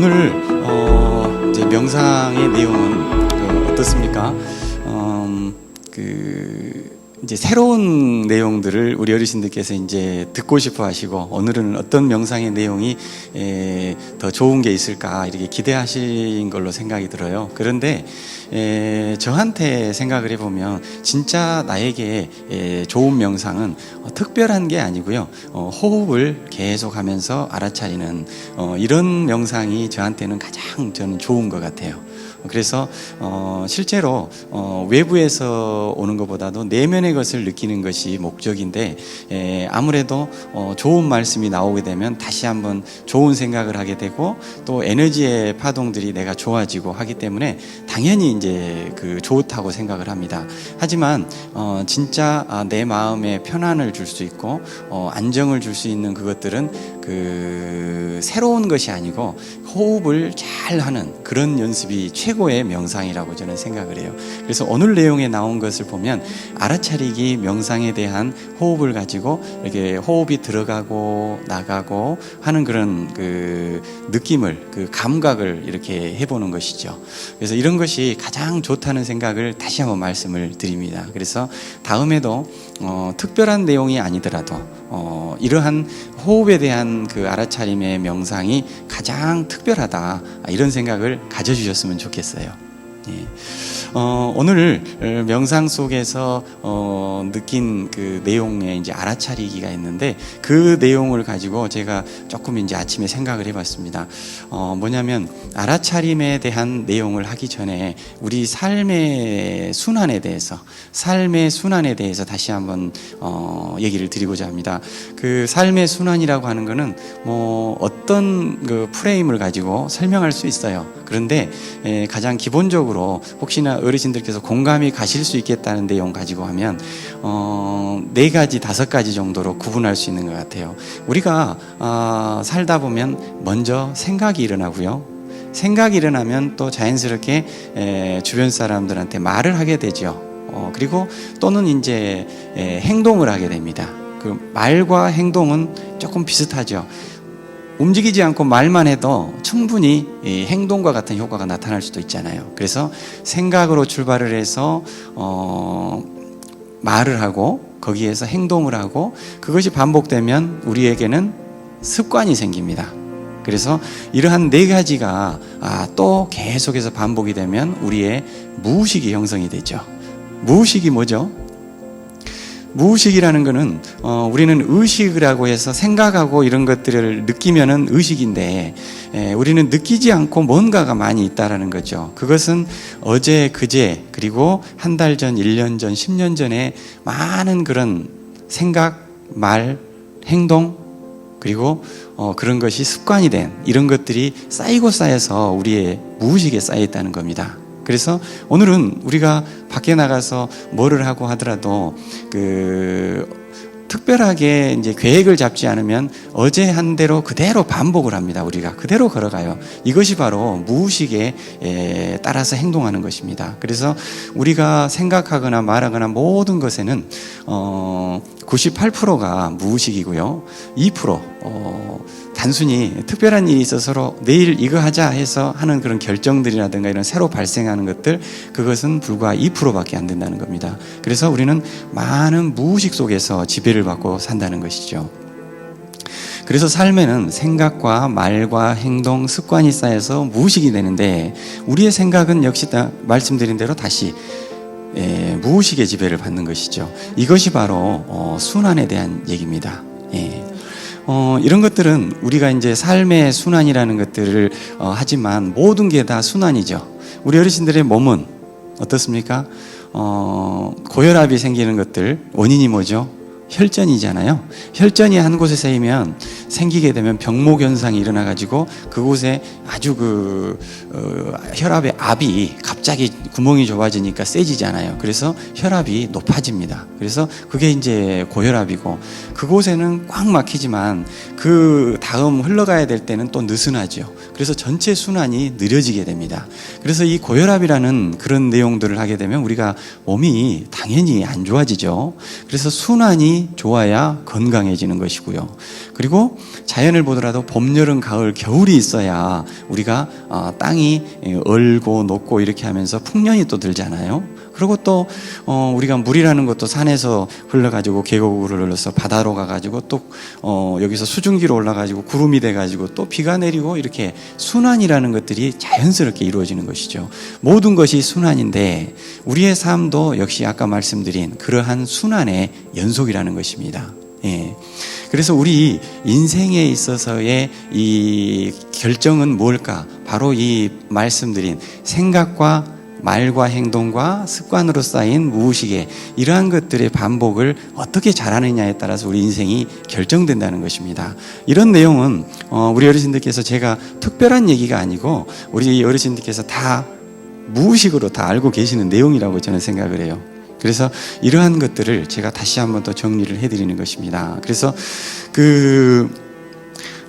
오늘 어, 명상의 내용은 그 어떻습니까? 이제 새로운 내용들을 우리 어르신들께서 이제 듣고 싶어 하시고 오늘은 어떤 명상의 내용이 에, 더 좋은 게 있을까 이렇게 기대하신 걸로 생각이 들어요. 그런데 에, 저한테 생각을 해보면 진짜 나에게 에, 좋은 명상은 어, 특별한 게 아니고요. 어, 호흡을 계속하면서 알아차리는 어, 이런 명상이 저한테는 가장 저는 좋은 것 같아요. 그래서 어, 실제로 어, 외부에서 오는 것보다도 내면의 것을 느끼는 것이 목적인데 에, 아무래도 어, 좋은 말씀이 나오게 되면 다시 한번 좋은 생각을 하게 되고 또 에너지의 파동들이 내가 좋아지고 하기 때문에 당연히 이제 그 좋다고 생각을 합니다. 하지만 어, 진짜 아, 내 마음에 편안을 줄 수 있고 어, 안정을 줄 수 있는 그것들은 그 새로운 것이 아니고 호흡을 잘 하는 그런 연습이 최 고의 명상이라고 저는 생각을 해요. 그래서 오늘 내용에 나온 것을 보면 알아차리기 명상에 대한 호흡을 가지고 이렇게 호흡이 들어가고 나가고 하는 그런 그 느낌을 그 감각을 이렇게 해보는 것이죠. 그래서 이런 것이 가장 좋다는 생각을 다시 한번 말씀을 드립니다. 그래서 다음에도 어, 특별한 내용이 아니더라도 어, 이러한 호흡에 대한 그 알아차림의 명상이 가장 특별하다 이런 생각을 가져주셨으면 좋겠어요. 예. 어, 오늘 명상 속에서 어, 느낀 그 내용에 이제 알아차리기가 있는데 그 내용을 가지고 제가 조금 이제 아침에 생각을 해봤습니다. 어, 뭐냐면 알아차림에 대한 내용을 하기 전에 우리 삶의 순환에 대해서 삶의 순환에 대해서 다시 한번 어, 얘기를 드리고자 합니다. 그 삶의 순환이라고 하는 거는 뭐 어떤 그 프레임을 가지고 설명할 수 있어요. 그런데 에, 가장 기본적으로 혹시나 어르신들께서 공감이 가실 수 있겠다는 내용 가지고 하면 어, 네 가지 다섯 가지 정도로 구분할 수 있는 것 같아요. 우리가 어, 살다 보면 먼저 생각이 일어나고요. 생각이 일어나면 또 자연스럽게 에, 주변 사람들한테 말을 하게 되죠. 어, 그리고 또는 이제 에, 행동을 하게 됩니다. 그 말과 행동은 조금 비슷하죠. 움직이지 않고 말만 해도 충분히 이 행동과 같은 효과가 나타날 수도 있잖아요. 그래서 생각으로 출발을 해서 어, 말을 하고 거기에서 행동을 하고 그것이 반복되면 우리에게는 습관이 생깁니다. 그래서 이러한 네 가지가 아, 또 계속해서 반복이 되면 우리의 무의식이 형성이 되죠. 무의식이 뭐죠? 무의식이라는 것은 어, 우리는 의식이라고 해서 생각하고 이런 것들을 느끼면은 의식인데 에, 우리는 느끼지 않고 뭔가가 많이 있다라는 거죠. 그것은 어제 그제 그리고 한 달 전, 1년 전, 10년 전에 많은 그런 생각, 말, 행동 그리고 어, 그런 것이 습관이 된 이런 것들이 쌓이고 쌓여서 우리의 무의식에 쌓여 있다는 겁니다. 그래서 오늘은 우리가 밖에 나가서 뭐를 하고 하더라도 그 특별하게 이제 계획을 잡지 않으면 어제 한 대로 그대로 반복을 합니다. 우리가 그대로 걸어가요. 이것이 바로 무의식에 에, 따라서 행동하는 것입니다. 그래서 우리가 생각하거나 말하거나 모든 것에는 어, 98%가 무의식이고요. 2% 어, 단순히 특별한 일이 있어서 서로 내일 이거 하자 해서 하는 그런 결정들이라든가 이런 새로 발생하는 것들 그것은 불과 2%밖에 안 된다는 겁니다. 그래서 우리는 많은 무의식 속에서 지배를 받고 산다는 것이죠. 그래서 삶에는 생각과 말과 행동, 습관이 쌓여서 무의식이 되는데 우리의 생각은 역시 다 말씀드린 대로 다시 예, 무의식의 지배를 받는 것이죠. 이것이 바로 어, 순환에 대한 얘기입니다. 예. 어, 이런 것들은 우리가 이제 삶의 순환이라는 것들을 어, 하지만 모든 게 다 순환이죠. 우리 어르신들의 몸은 어떻습니까? 어, 고혈압이 생기는 것들 원인이 뭐죠? 혈전이잖아요. 혈전이 한 곳에 쌓이면 생기게 되면 병목 현상이 일어나 가지고 그곳에 아주 그 어, 혈압의 압이 갑자기 구멍이 좁아지니까 세지잖아요. 그래서 혈압이 높아집니다. 그래서 그게 이제 고혈압이고 그곳에는 꽉 막히지만 그 다음 흘러가야 될 때는 또 느슨하죠. 그래서 전체 순환이 느려지게 됩니다. 그래서 이 고혈압이라는 그런 내용들을 하게 되면 우리가 몸이 당연히 안 좋아지죠. 그래서 순환이 좋아야 건강해지는 것이고요. 그리고 자연을 보더라도 봄, 여름, 가을, 겨울이 있어야 우리가 어, 땅이 얼고 녹고 이렇게 하면서 풍년이 또 들잖아요. 그리고 또 어, 우리가 물이라는 것도 산에서 흘러가지고 계곡으로 흘러서 바다로 가가지고 또 어, 여기서 수증기로 올라가지고 구름이 돼가지고 또 비가 내리고 이렇게 순환이라는 것들이 자연스럽게 이루어지는 것이죠. 모든 것이 순환인데 우리의 삶도 역시 아까 말씀드린 그러한 순환의 연속이라는 것입니다. 예. 그래서 우리 인생에 있어서의 이 결정은 뭘까? 바로 이 말씀드린 생각과 말과 행동과 습관으로 쌓인 무의식의 이러한 것들의 반복을 어떻게 잘하느냐에 따라서 우리 인생이 결정된다는 것입니다. 이런 내용은 어, 우리 어르신들께서 제가 특별한 얘기가 아니고 우리 어르신들께서 다 무의식으로 다 알고 계시는 내용이라고 저는 생각을 해요. 그래서 이러한 것들을 제가 다시 한번 더 정리를 해드리는 것입니다. 그래서 그,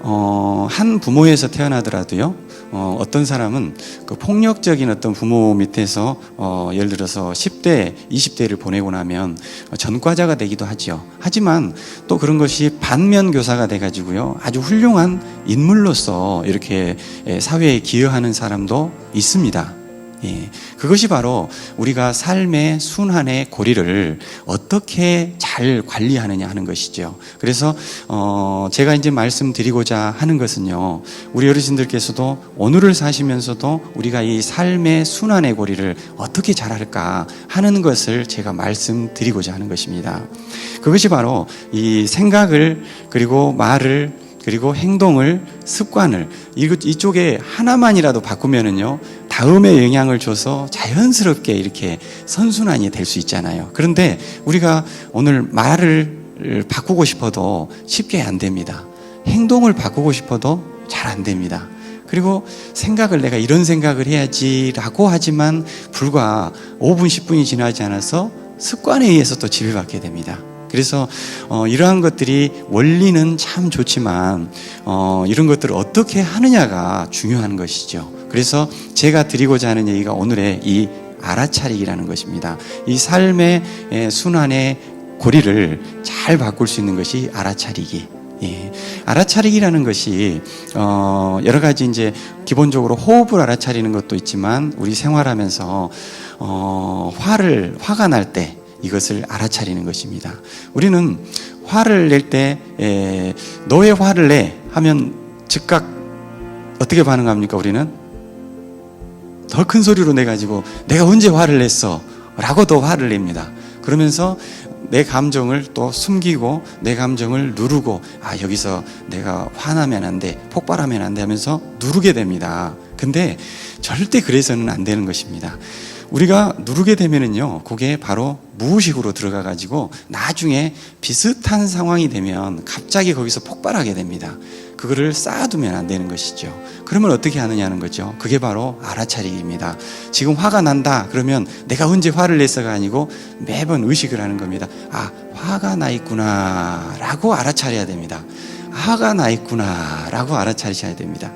어, 한 부모에서 태어나더라도요, 어, 어떤 사람은 그 폭력적인 어떤 부모 밑에서 어, 예를 들어서 10대, 20대를 보내고 나면 전과자가 되기도 하지요. 하지만 또 그런 것이 반면 교사가 돼가지고요. 아주 훌륭한 인물로서 이렇게 예, 사회에 기여하는 사람도 있습니다. 예, 그것이 바로 우리가 삶의 순환의 고리를 어떻게 잘 관리하느냐 하는 것이죠. 그래서 어, 제가 이제 말씀드리고자 하는 것은요, 우리 어르신들께서도 오늘을 사시면서도 우리가 이 삶의 순환의 고리를 어떻게 잘 할까 하는 것을 제가 말씀드리고자 하는 것입니다. 그것이 바로 이 생각을 그리고 말을 그리고 행동을 습관을 이쪽에 하나만이라도 바꾸면은요 다음에 영향을 줘서 자연스럽게 이렇게 선순환이 될 수 있잖아요. 그런데 우리가 오늘 말을 바꾸고 싶어도 쉽게 안 됩니다. 행동을 바꾸고 싶어도 잘 안 됩니다. 그리고 생각을 내가 이런 생각을 해야지라고 하지만 불과 5분, 10분이 지나지 않아서 습관에 의해서 또 지배받게 됩니다. 그래서 어, 이러한 것들이 원리는 참 좋지만 어, 이런 것들을 어떻게 하느냐가 중요한 것이죠. 그래서 제가 드리고자 하는 얘기가 오늘의 이 알아차리기라는 것입니다. 이 삶의 순환의 고리를 잘 바꿀 수 있는 것이 알아차리기. 예. 알아차리기라는 것이 어, 여러 가지 이제 기본적으로 호흡을 알아차리는 것도 있지만 우리 생활하면서 어, 화를 화가 날 때 이것을 알아차리는 것입니다. 우리는 화를 낼 때 너의 화를 내 하면 즉각 어떻게 반응합니까? 우리는 더 큰 소리로 내 가지고 내가 언제 화를 냈어? 라고 더 화를 냅니다. 그러면서 내 감정을 또 숨기고 내 감정을 누르고 아 여기서 내가 화나면 안 돼, 폭발하면 안 돼 하면서 누르게 됩니다. 근데 절대 그래서는 안 되는 것입니다. 우리가 누르게 되면은요, 그게 바로 무의식으로 들어가 가지고 나중에 비슷한 상황이 되면 갑자기 거기서 폭발하게 됩니다. 그거를 쌓아두면 안 되는 것이죠. 그러면 어떻게 하느냐는 거죠. 그게 바로 알아차리기입니다. 지금 화가 난다. 그러면 내가 언제 화를 냈어가 아니고 매번 의식을 하는 겁니다. 아, 화가 나 있구나. 라고 알아차려야 됩니다. 화가 나 있구나. 라고 알아차리셔야 됩니다.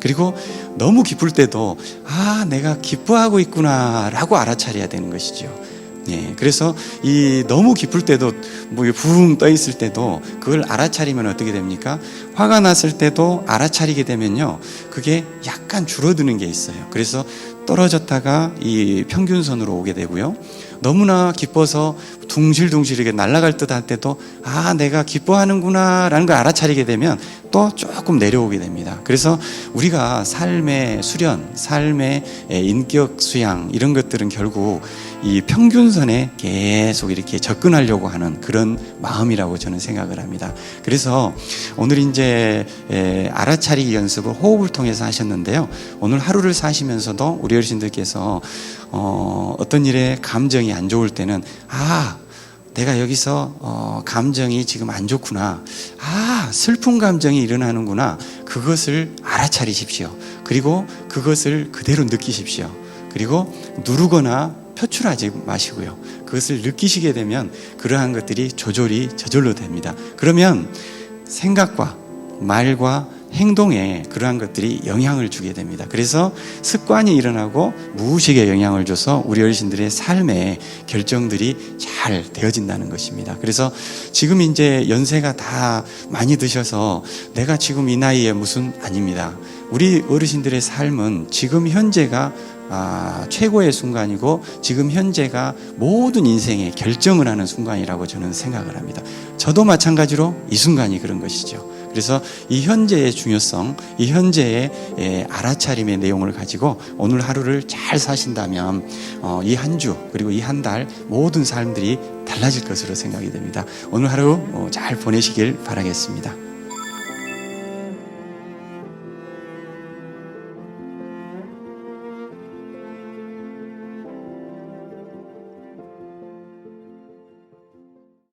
그리고 너무 기쁠 때도 아 내가 기뻐하고 있구나라고 알아차려야 되는 것이죠. 예, 그래서 이 너무 기쁠 때도 뭐붕떠 있을 때도 그걸 알아차리면 어떻게 됩니까? 화가 났을 때도 알아차리게 되면요, 그게 약간 줄어드는 게 있어요. 그래서 떨어졌다가 이 평균선으로 오게 되고요. 너무나 기뻐서 둥실둥실하게 날아갈 듯할 때도 아 내가 기뻐하는구나 라는 걸 알아차리게 되면 또 조금 내려오게 됩니다. 그래서 우리가 삶의 수련, 삶의 인격 수양 이런 것들은 결국 이 평균선에 계속 이렇게 접근하려고 하는 그런 마음이라고 저는 생각을 합니다. 그래서 오늘 이제 알아차리기 연습을 호흡을 통해서 하셨는데요. 오늘 하루를 사시면서도 우리 어르신들께서 어, 어떤 일에 감정이 안 좋을 때는 아 내가 여기서 어, 감정이 지금 안 좋구나. 아, 슬픈 감정이 일어나는구나. 그것을 알아차리십시오. 그리고 그것을 그대로 느끼십시오. 그리고 누르거나 표출하지 마시고요. 그것을 느끼시게 되면 그러한 것들이 조절이 저절로 됩니다. 그러면 생각과 말과 행동에 그러한 것들이 영향을 주게 됩니다. 그래서 습관이 일어나고 무의식에 영향을 줘서 우리 어르신들의 삶의 결정들이 잘 되어진다는 것입니다. 그래서 지금 이제 연세가 다 많이 드셔서 내가 지금 이 나이에 무슨 아닙니다. 우리 어르신들의 삶은 지금 현재가 아, 최고의 순간이고 지금 현재가 모든 인생의 결정을 하는 순간이라고 저는 생각을 합니다. 저도 마찬가지로 이 순간이 그런 것이죠. 그래서 이 현재의 중요성, 이 현재의 예, 알아차림의 내용을 가지고 오늘 하루를 잘 사신다면 어, 이한 주 그리고 이 한 달 모든 삶들이 달라질 것으로 생각이 됩니다. 오늘 하루 어, 잘 보내시길 바라겠습니다.